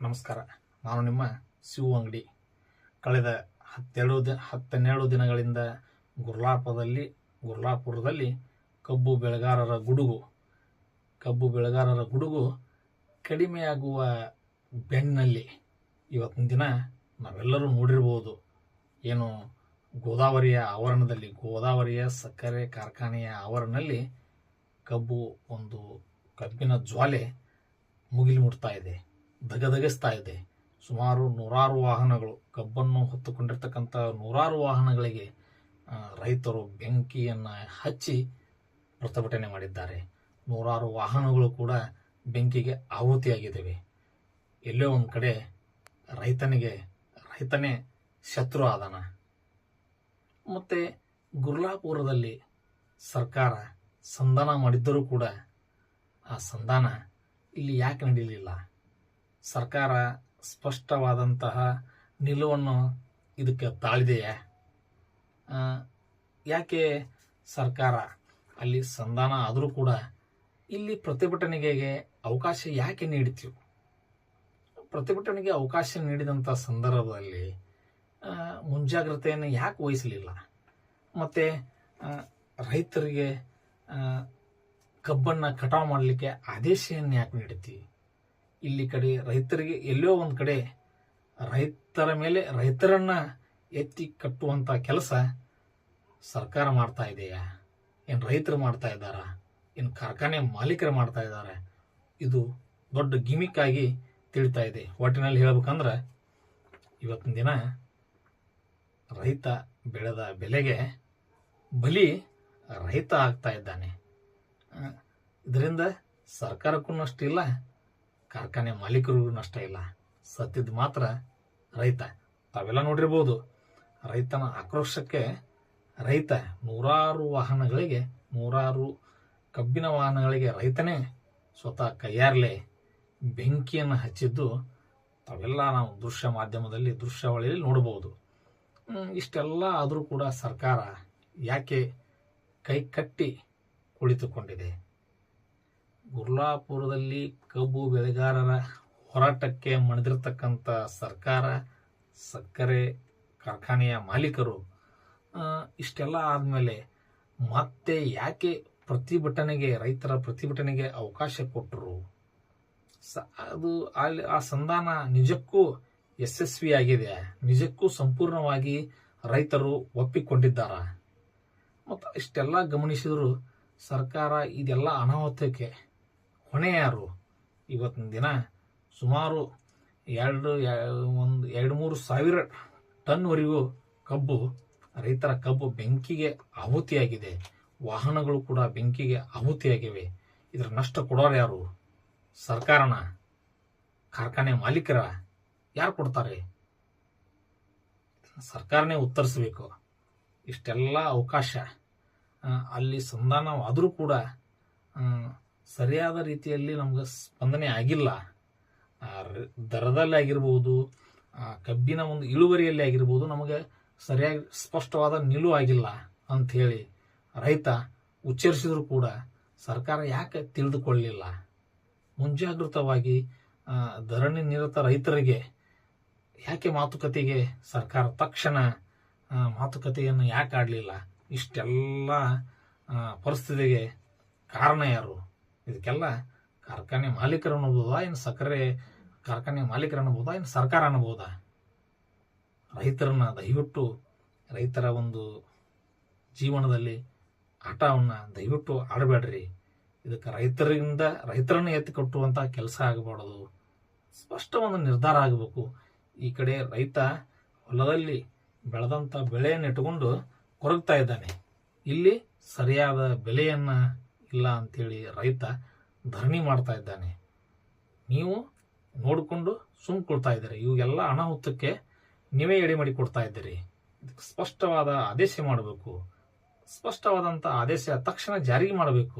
ನಮಸ್ಕಾರ. ನಾನು ನಿಮ್ಮ ಶಿವು ಅಂಗಡಿ. ಕಳೆದ ಹತ್ತೆರಡು ದಿ ಹತ್ತೆರಡು ದಿನಗಳಿಂದ ಗುರ್ಲಾಪದಲ್ಲಿ ಗುರ್ಲಾಪುರದಲ್ಲಿ ಕಬ್ಬು ಬೆಳೆಗಾರರ ಗುಡುಗು. ಕಬ್ಬು ಬೆಳೆಗಾರರ ಗುಡುಗು ಕಡಿಮೆಯಾಗುವ ಬೆನ್ನಲ್ಲಿ ಇವತ್ತಿನ ದಿನ ನಾವೆಲ್ಲರೂ ನೋಡಿರ್ಬೋದು. ಏನು ಗೋದಾವರಿಯ ಆವರಣದಲ್ಲಿ, ಗೋದಾವರಿಯ ಸಕ್ಕರೆ ಕಾರ್ಖಾನೆಯ ಆವರಣದಲ್ಲಿ ಕಬ್ಬು ಒಂದು ಕಬ್ಬಿನ ಜ್ವಾಲೆ ಮುಗಿಲು ಮುಟ್ತಾ ಇದೆ, ಧಗಧಗಿಸ್ತಾ ಇದೆ. ಸುಮಾರು ನೂರಾರು ವಾಹನಗಳು ಕಬ್ಬನ್ನು ಹೊತ್ತುಕೊಂಡಿರ್ತಕ್ಕಂಥ ನೂರಾರು ವಾಹನಗಳಿಗೆ ರೈತರು ಬೆಂಕಿಯನ್ನು ಹಚ್ಚಿ ಪ್ರತಿಭಟನೆ ಮಾಡಿದ್ದಾರೆ. ನೂರಾರು ವಾಹನಗಳು ಕೂಡ ಬೆಂಕಿಗೆ ಆಹುತಿಯಾಗಿದ್ದಾವೆ. ಎಲ್ಲೋ ಒಂದು ಕಡೆ ರೈತನಿಗೆ, ರೈತನೇ ಶತ್ರು ಆದನ. ಮತ್ತು ಗುರ್ಲಾಪುರದಲ್ಲಿ ಸರ್ಕಾರ ಸಂಧಾನ ಮಾಡಿದ್ದರೂ ಕೂಡ ಆ ಸಂಧಾನ ಇಲ್ಲಿ ಯಾಕೆ ನಡೀಲಿಲ್ಲ? ಸರ್ಕಾರ ಸ್ಪಷ್ಟವಾದಂತಹ ನಿಲುವನ್ನು ಇದಕ್ಕೆ ತಾಳಿದೆಯಾ? ಯಾಕೆ ಸರ್ಕಾರ ಅಲ್ಲಿ ಸಂಧಾನ ಆದರೂ ಕೂಡ ಇಲ್ಲಿ ಪ್ರತಿಭಟನೆಗೆ ಅವಕಾಶ ಯಾಕೆ ನೀಡ್ತೀವಿ ಪ್ರತಿಭಟನೆಗೆ ಅವಕಾಶ ನೀಡಿದಂಥ ಸಂದರ್ಭದಲ್ಲಿ ಮುಂಜಾಗ್ರತೆಯನ್ನು ಯಾಕೆ ವಹಿಸಲಿಲ್ಲ? ಮತ್ತು ರೈತರಿಗೆ ಕಬ್ಬನ್ನು ಕಟಾವು ಮಾಡಲಿಕ್ಕೆ ಆದೇಶವನ್ನು ಯಾಕೆ ನೀಡ್ತೀವಿ ಇಲ್ಲಿ ಕಡೆ ರೈತರಿಗೆ ಎಲ್ಲೋ ಒಂದು ಕಡೆ ರೈತರ ಮೇಲೆ ರೈತರನ್ನು ಎತ್ತಿ ಕಟ್ಟುವಂಥ ಕೆಲಸ ಸರ್ಕಾರ ಮಾಡ್ತಾ ಇದೆಯಾ? ಏನು ರೈತರು ಮಾಡ್ತಾ ಇದ್ದಾರಾ? ಏನು ಕಾರ್ಖಾನೆ ಮಾಲೀಕರು ಮಾಡ್ತಾ ಇದ್ದಾರೆ? ಇದು ದೊಡ್ಡ ಗಿಮಿಕ್ ಆಗಿ ತಿಳಿತಾ ಇದೆ. ಒಟ್ಟಿನಲ್ಲಿ ಹೇಳ್ಬೇಕಂದ್ರೆ, ಇವತ್ತಿನ ದಿನ ರೈತ ಬೆಳೆದ ಬೆಲೆಗೆ ಬಲಿ ರೈತ ಆಗ್ತಾ ಇದ್ದಾನೆ. ಇದರಿಂದ ಸರ್ಕಾರಕ್ಕೂ ನಷ್ಟ ಇಲ್ಲ, ಕಾರ್ಖಾನೆ ಮಾಲೀಕರಿಗೂ ನಷ್ಟ ಇಲ್ಲ. ಸತ್ತಿದ್ದು ಮಾತ್ರ ರೈತ. ತಾವೆಲ್ಲ ನೋಡಿರ್ಬೋದು, ರೈತನ ಆಕ್ರೋಶಕ್ಕೆ ರೈತ ನೂರಾರು ವಾಹನಗಳಿಗೆ, ನೂರಾರು ಕಬ್ಬಿನ ವಾಹನಗಳಿಗೆ ರೈತನೇ ಸ್ವತಃ ಕೈಯಾರಲೆ ಬೆಂಕಿಯನ್ನು ಹಚ್ಚಿದ್ದು ತಾವೆಲ್ಲ ನಾವು ದೃಶ್ಯ ಮಾಧ್ಯಮದಲ್ಲಿ, ದೃಶ್ಯಾವಳಿಯಲ್ಲಿ ನೋಡಬಹುದು. ಇಷ್ಟೆಲ್ಲ ಆದರೂ ಕೂಡ ಸರ್ಕಾರ ಯಾಕೆ ಕೈ ಕಟ್ಟಿ ಕುಳಿತುಕೊಂಡಿದೆ? ಗುರ್ಲಾಪುರದಲ್ಲಿ ಕಬ್ಬು ಬೆಳೆಗಾರರ ಹೋರಾಟಕ್ಕೆ ಮಣಿದಿರ್ತಕ್ಕಂಥ ಸರ್ಕಾರ, ಸಕ್ಕರೆ ಕಾರ್ಖಾನೆಯ ಮಾಲೀಕರು ಇಷ್ಟೆಲ್ಲ ಆದಮೇಲೆ ಮತ್ತೆ ಯಾಕೆ ಪ್ರತಿಭಟನೆಗೆ, ರೈತರ ಪ್ರತಿಭಟನೆಗೆ ಅವಕಾಶ ಕೊಟ್ಟರು ಅದು ಅಲ್ಲಿ ಆ ಸಂಧಾನ ನಿಜಕ್ಕೂ ಯಶಸ್ವಿಯಾಗಿದೆ ನಿಜಕ್ಕೂ ಸಂಪೂರ್ಣವಾಗಿ ರೈತರು ಒಪ್ಪಿಕೊಂಡಿದ್ದಾರೆ? ಮತ್ತು ಇಷ್ಟೆಲ್ಲ ಗಮನಿಸಿದರೂ ಸರ್ಕಾರ ಇದೆಲ್ಲ ಅನಾಹುತಕ್ಕೆ ಹೊಣೆ ಯಾರು? ಇವತ್ತಿನ ದಿನ ಸುಮಾರು ಎರಡು ಒಂದು, ಎರಡು, ಮೂರು ಸಾವಿರ ಟನ್ವರೆಗೂ ಕಬ್ಬು ರೈತರ ಕಬ್ಬು ಬೆಂಕಿಗೆ ಆಹುತಿಯಾಗಿದೆ. ವಾಹನಗಳು ಕೂಡ ಬೆಂಕಿಗೆ ಆಹುತಿಯಾಗಿವೆ. ಇದರ ನಷ್ಟ ಕೊಡೋರು ಯಾರು? ಸರ್ಕಾರನ ಕಾರ್ಖಾನೆ ಮಾಲೀಕರ ಯಾರು ಕೊಡ್ತಾರೆ? ಸರ್ಕಾರನೇ ಉತ್ತರಿಸಬೇಕು. ಇಷ್ಟೆಲ್ಲ ಅವಕಾಶ. ಅಲ್ಲಿ ಸಂಧಾನವಾದರೂ ಕೂಡ ಸರಿಯಾದ ರೀತಿಯಲ್ಲಿ ನಮ್ಗೆ ಸ್ಪಂದನೆ ಆಗಿಲ್ಲ. ದರದಲ್ಲಿ ಆಗಿರ್ಬೋದು ಕಬ್ಬಿನ ಒಂದು ಇಳುವರಿಯಲ್ಲಿ ಆಗಿರ್ಬೋದು, ನಮಗೆ ಸರಿಯಾಗಿ ಸ್ಪಷ್ಟವಾದ ನಿಲುವು ಆಗಿಲ್ಲ ಅಂತ ಹೇಳಿ ರೈತ ಉಚ್ಚರಿಸಿದರೂ ಕೂಡ ಸರ್ಕಾರ ಯಾಕೆ ತಿಳಿದುಕೊಳ್ಳಲಿಲ್ಲ? ಮುಂಜಾಗೃತವಾಗಿ ಧರಣಿ ನಿರತ ರೈತರಿಗೆ ಯಾಕೆ ಮಾತುಕತೆಗೆ ಸರ್ಕಾರ ತಕ್ಷಣ ಮಾತುಕತೆಯನ್ನು ಯಾಕೆ ಆಡಲಿಲ್ಲ? ಇಷ್ಟೆಲ್ಲ ಪರಿಸ್ಥಿತಿಗೆ ಕಾರಣ ಯಾರು? ಇದಕ್ಕೆಲ್ಲ ಕಾರ್ಖಾನೆ ಮಾಲೀಕರು ಅನ್ನಬಹುದಾ ಇನ್ನು ಸಕ್ಕರೆ ಕಾರ್ಖಾನೆ ಮಾಲೀಕರು ಅನ್ನಬಹುದಾ ಇನ್ನು ಸರ್ಕಾರ ಅನ್ನಬಹುದಾ ರೈತರನ್ನ ದಯವಿಟ್ಟು ರೈತರ ಒಂದು ಜೀವನದಲ್ಲಿ ಆಟವನ್ನು ದಯವಿಟ್ಟು ಆಡಬೇಡ್ರಿ. ಇದಕ್ಕೆ ರೈತರಿಂದ, ರೈತರನ್ನು ಎತ್ತಿ ಕಟ್ಟುವಂಥ ಕೆಲಸ ಆಗಬಾರ್ದು. ಸ್ಪಷ್ಟ ಒಂದು ನಿರ್ಧಾರ ಆಗಬೇಕು. ಈ ಕಡೆ ರೈತ ಹೊಲದಲ್ಲಿ ಬೆಳೆದಂಥ ಬೆಳೆಯನ್ನು ಇಟ್ಟುಕೊಂಡು ಕೊರಗ್ತಾ ಇದ್ದಾನೆ. ಇಲ್ಲಿ ಸರಿಯಾದ ಬೆಲೆಯನ್ನು ಇಲ್ಲ ಅಂತೇಳಿ ರೈತ ಧರಣಿ ಮಾಡ್ತಾ ಇದ್ದಾನೆ. ನೀವು ನೋಡಿಕೊಂಡು ಸುಮ್ ಕೊಡ್ತಾ ಇದ್ದೀರಿ. ಇವೆಲ್ಲ ಅನಾಹುತಕ್ಕೆ ನೀವೇ ಎಡೆ ಮಾಡಿ ಕೊಡ್ತಾ ಇದ್ದೀರಿ. ಸ್ಪಷ್ಟವಾದ ಆದೇಶ ಮಾಡಬೇಕು. ಸ್ಪಷ್ಟವಾದಂಥ ಆದೇಶ ತಕ್ಷಣ ಜಾರಿಗೆ ಮಾಡಬೇಕು.